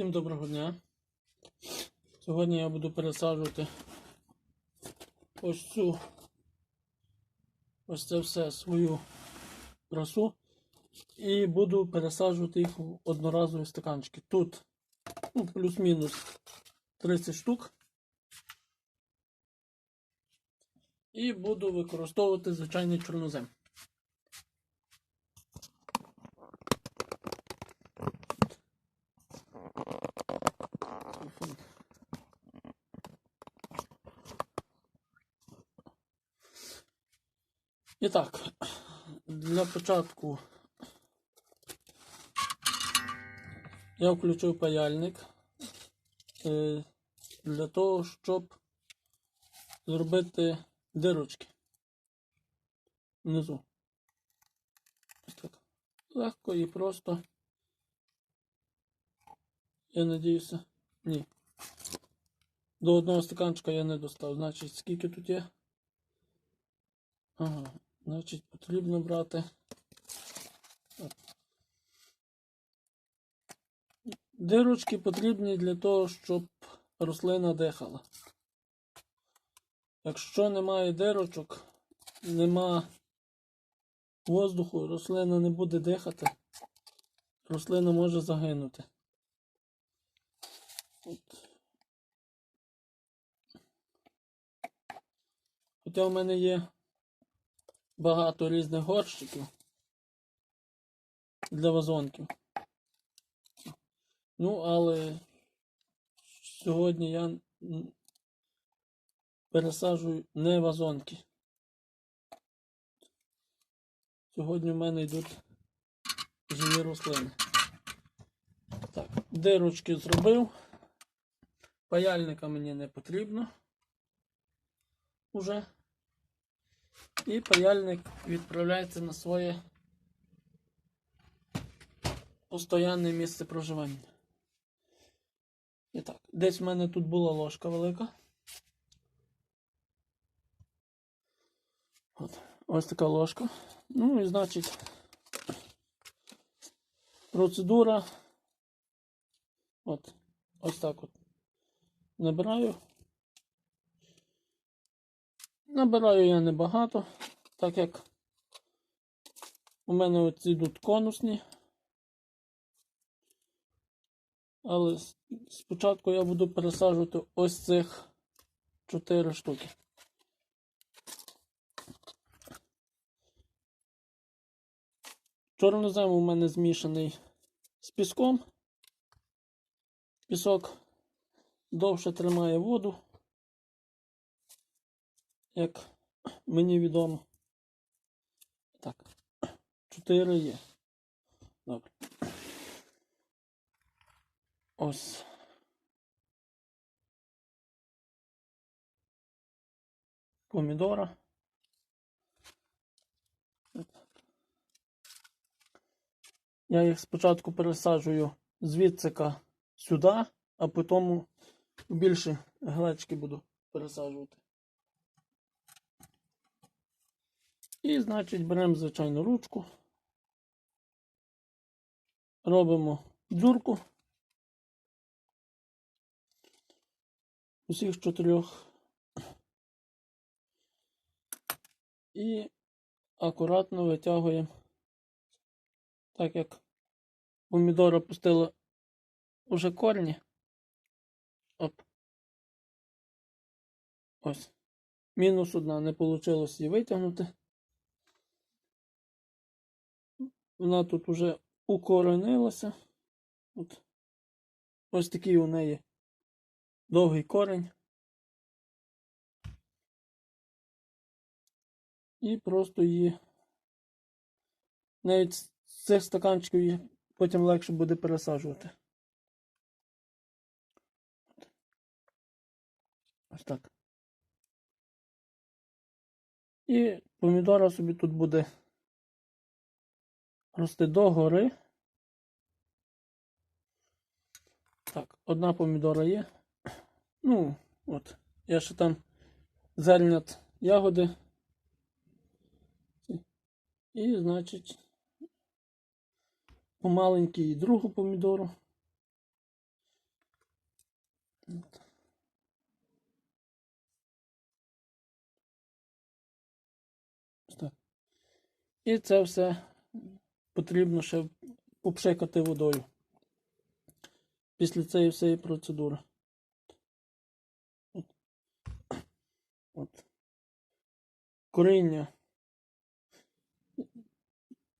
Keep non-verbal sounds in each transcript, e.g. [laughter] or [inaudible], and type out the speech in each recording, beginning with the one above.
Всім доброго дня. Сьогодні я буду пересаджувати ось цю ось це все свою красу і буду пересаджувати їх в одноразові стаканчики. Тут ну, плюс-мінус 30 штук. І буду використовувати звичайний чорнозем. І так, для початку я включив паяльник е, для того, щоб зробити дирочки внизу. Ось так. Легко і просто. Я надіюся. Ні. До одного стаканчика я не достав. Значить, скільки тут є? Ага, значить, потрібно брати. Дирочки потрібні для того, щоб рослина дихала. Якщо немає дирочок, нема воздуху, рослина не буде дихати, рослина може загинути. От. Хоча в мене є багато різних горщиків для вазонків. Ну, але сьогодні я пересаджую не вазонки. Сьогодні в мене йдуть живі рослини. Так, дирочки зробив. Паяльника мені не потрібно уже. І паяльник відправляється на своє постоянне місце проживання. І так, десь в мене тут була ложка велика. От, ось така ложка. Ну і значить процедура. От, ось так от. Набираю. Набираю я небагато, так як у мене оці йдуть конусні. Але спочатку я буду пересаджувати ось цих 4 штуки. Чорнозем у мене змішаний з піском. Пісок довше тримає воду, як мені відомо. Так, 4 є. Добре. Ось. Помідора. Я їх спочатку пересаджую звідсика сюди, а потім більше глечки буду пересаджувати. І, значить, беремо звичайну ручку, робимо дзюрку усіх чотирьох і акуратно витягуємо, так як помідора пустила уже корені. Оп. Ось. Мінус одна, не вийшло її витягнути. Вона тут уже укоренилася. От. Ось такий у неї довгий корень. І просто її навіть з цих стаканчиків її потім легше буде пересаджувати. Ось так. І помідора собі тут буде рости догори. Так, одна помідора є. Ну, от, я ще там зернят ягоди. І, значить, помаленькі і другу помідору. От. Так. І це все потрібно ще попшикати водою. Після цієї всієї процедури. От. Коріння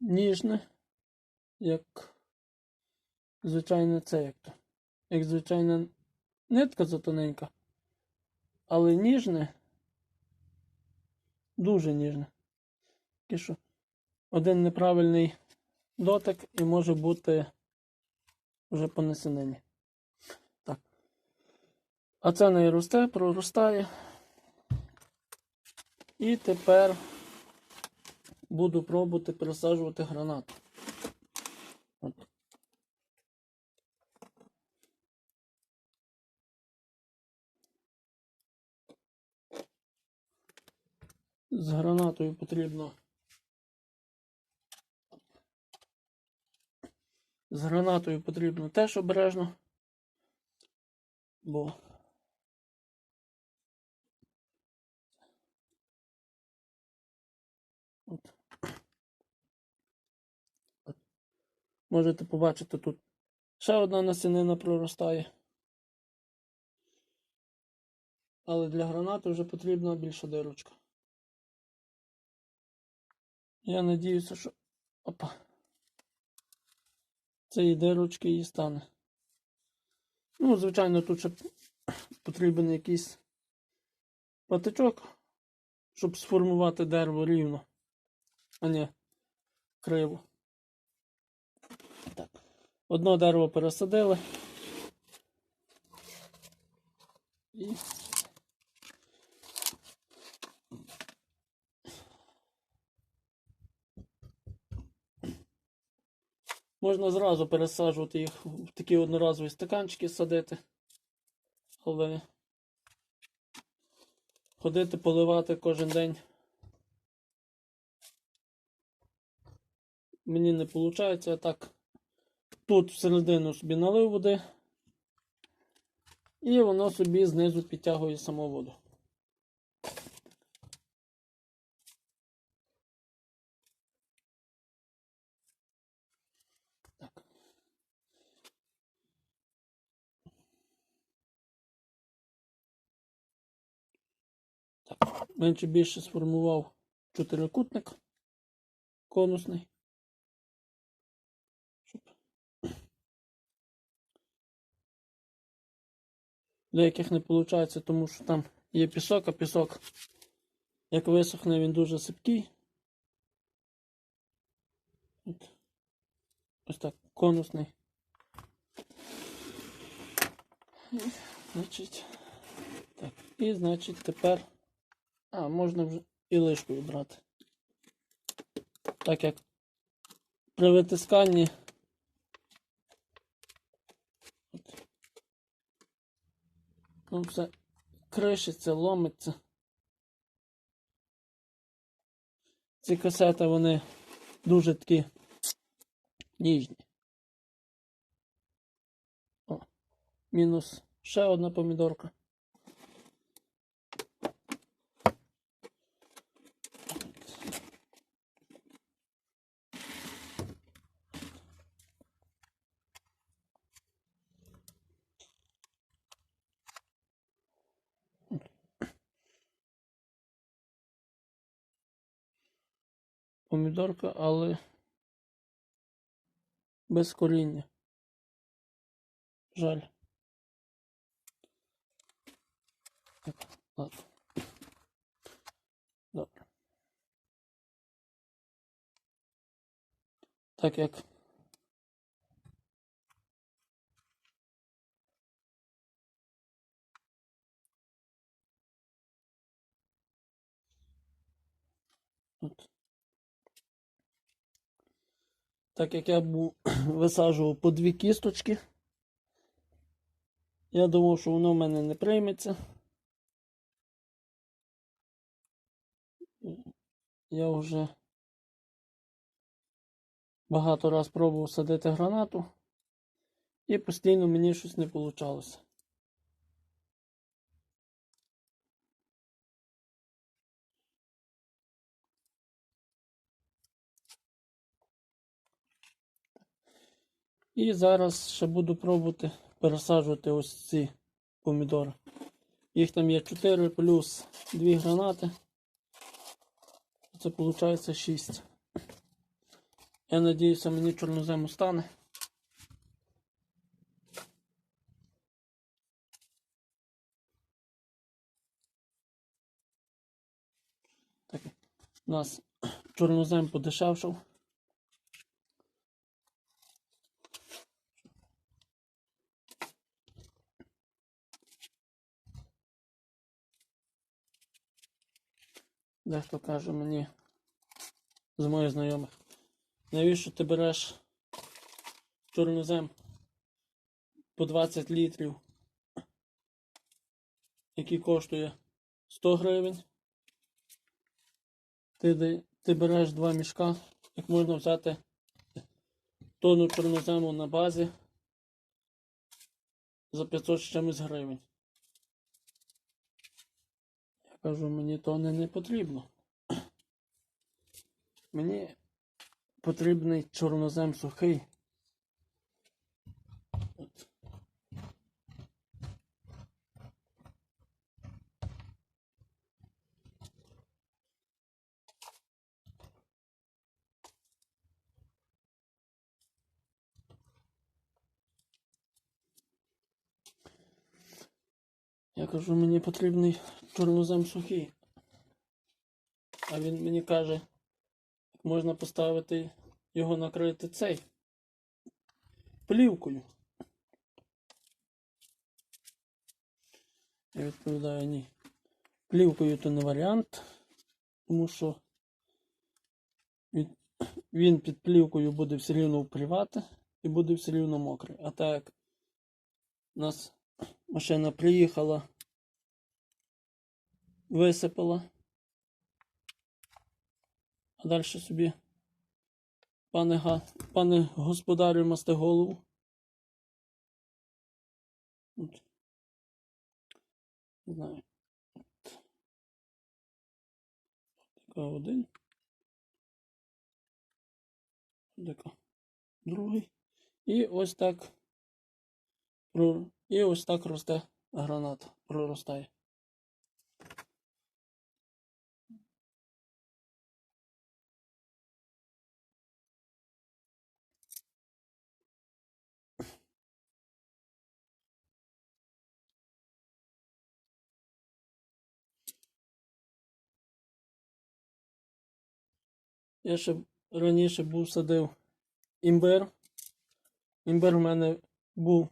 ніжне, як звичайне це як то. Як звичайна нитка затоненька, але ніжне, дуже ніжне. Таке, один неправильний дотик і може бути вже по насінині. Так. А це не росте, проростає. І тепер буду пробувати пересаджувати гранату. От. З гранатою потрібно. З гранатою потрібно теж обережно, бо От. От. Можете побачити тут ще одна насінина проростає. Але для гранати вже потрібна більша дирочка. Я надіюся, що. Опа. Цієї дирочки її стане. Ну, звичайно, тут ще потрібен якийсь патичок, щоб сформувати дерево рівно, а не криво. Так. Одно дерево пересадили. І Можна зразу пересаджувати їх в такі одноразові стаканчики садити. Але ходити поливати кожен день. Мені не виходить, я так тут всередину собі налив води, і воно собі знизу підтягує саму воду. Так. Так, менше більше сформував чотирикутник конусний. Щоб деяких не виходить, тому що там є пісок, а пісок, як висохне, він дуже сипкий. От. Ось так, конусний. Значить, так, і значить тепер. А, можна вже і лишкою брати. Так як при витисканні. Ну, все кришиться, ломиться. Ці касети, вони дуже такі ніжні. О, мінус ще одна помідорка. Помідорка, але без коріння. Жаль. Так, ладно. Добре. Так як От. Так як я був [clears throat] висаджував по дві кісточки, я думав, що воно в мене не прийметься. Я вже багато раз пробував садити гранату, і постійно мені щось не вийшло. І зараз ще буду пробувати пересаджувати ось ці помідори. Їх там є 4 плюс 2 гранати. Це виходить 6. Я надіюся, мені чорнозему стане. Так, у нас чорнозем подешевшав. Дехто каже мені з моїх знайомих, навіщо ти береш чорнозем по 20 літрів, який коштує 100 гривень. Ти, ти береш два мішка, як можна взяти тонну чорнозему на базі за 500 з чимось гривень. Кажу, мені то не, не потрібно. [clears throat] Мені потрібний чорнозем сухий. Я кажу, мені потрібний чорнозем сухий. А він мені каже, можна поставити його накрити цей плівкою. Я відповідаю, ні. Плівкою то не варіант, тому що він під плівкою буде все рівно впрівати і буде все рівно мокрий. А так як у нас машина приїхала, висипала, а далі собі пане, га, пане господарю масте голову. От. Не знаю. Така один. Така другий. І ось так. І ось так росте граната. Проростає. Я ще раніше був садив імбир. Імбир в мене був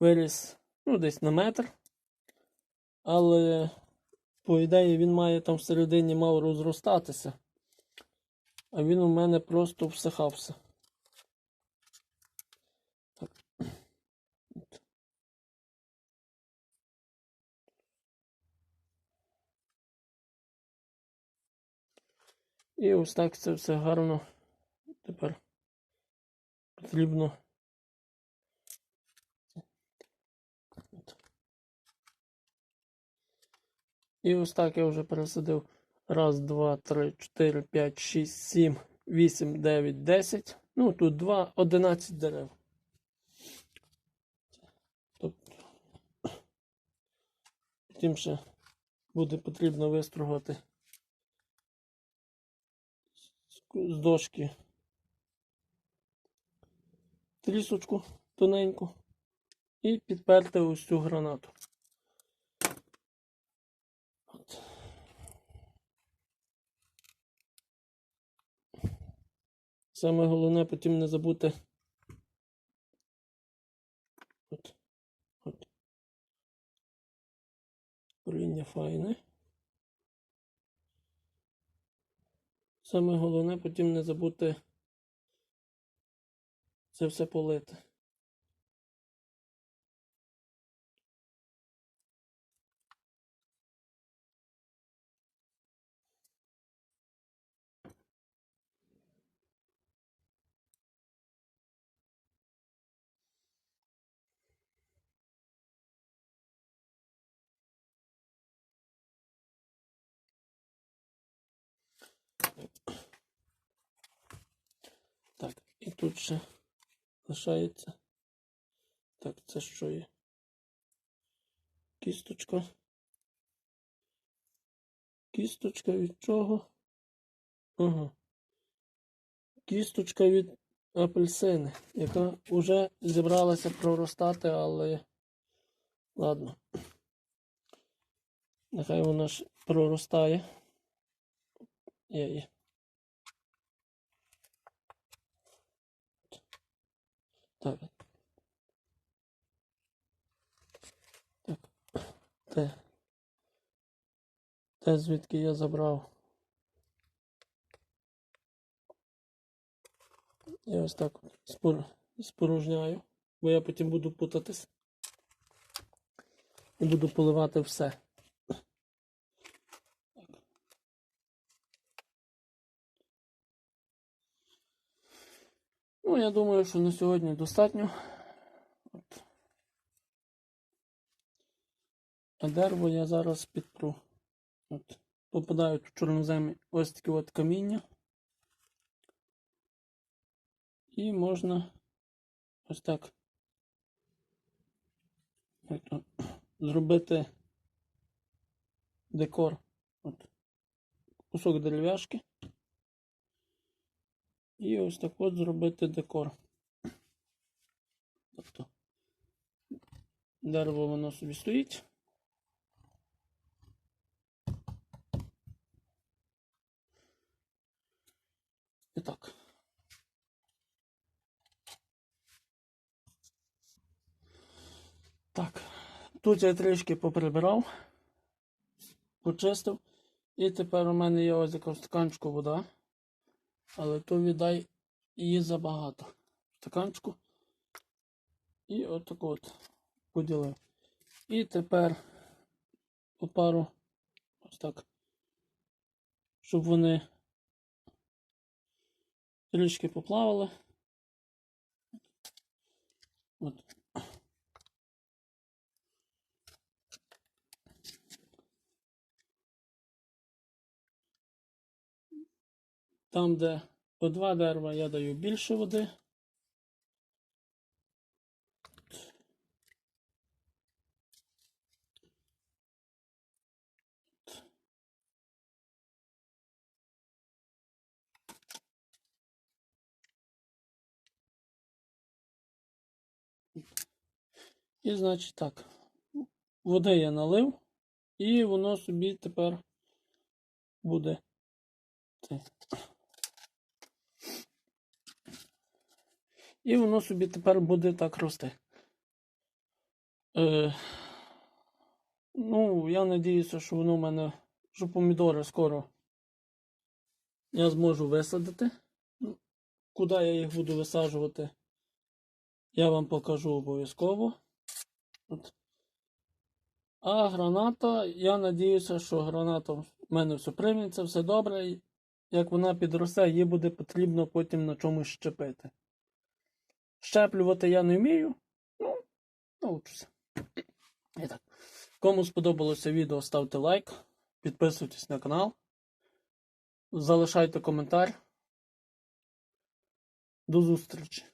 виріс ну, десь на метр. Але, по ідеї, він має там всередині мав розростатися. А він у мене просто всихався. І ось так це все гарно. Тепер потрібно. І ось так я вже пересадив. Раз, два, три, чотири, п'ять, шість, сім, вісім, дев'ять, десять. Ну, тут два, одинадцять дерев. Тобто, [clears throat] потім ще буде потрібно вистругати з дошки трісочку тоненьку і підперти ось цю гранату. От. Саме головне потім не забути. От. От. Коріння файне. Саме головне потім не забути це все полити. І тут ще лишається. Так, це що є? Кісточка. Кісточка від чого? Ага. Кісточка від апельсини, яка вже зібралася проростати, але ладно. Нехай вона ж проростає. Є, Так. Так. Те. Те, звідки я забрав. Я ось так спор... спорожняю, бо я потім буду путатись. І буду поливати все. Я думаю, що на сьогодні достатньо. От. А дерево я зараз підпру. От. Попадають в чорноземі ось такі от каміння. І можна ось так зробити декор. От. Кусок дерев'яшки. І ось так от зробити декор. Тобто дерево воно собі стоїть. І так. Так, тут я трішки поприбирав, почистив. І тепер у мене є ось яка в стаканчику вода. Але то віддай її забагато. Стаканчику. І отак от поділив. І тепер по пару ось так. Щоб вони трішки поплавали. От. Там, де по два дерева я даю більше води. І значить так, води я налив, і воно собі тепер буде. Це. І воно собі тепер буде так рости. Е, ну, я надіюся, що воно в мене, що помідори скоро я зможу висадити. Ну, Куди я їх буду висаджувати, я вам покажу обов'язково. А граната, я надіюся, що граната в мене все прийметься, все добре. Як вона підросте, її буде потрібно потім на чомусь щепити. Щеплювати я не вмію. Ну, научуся. І так. Кому сподобалося відео, ставте лайк, підписуйтесь на канал, залишайте коментар. До зустрічі!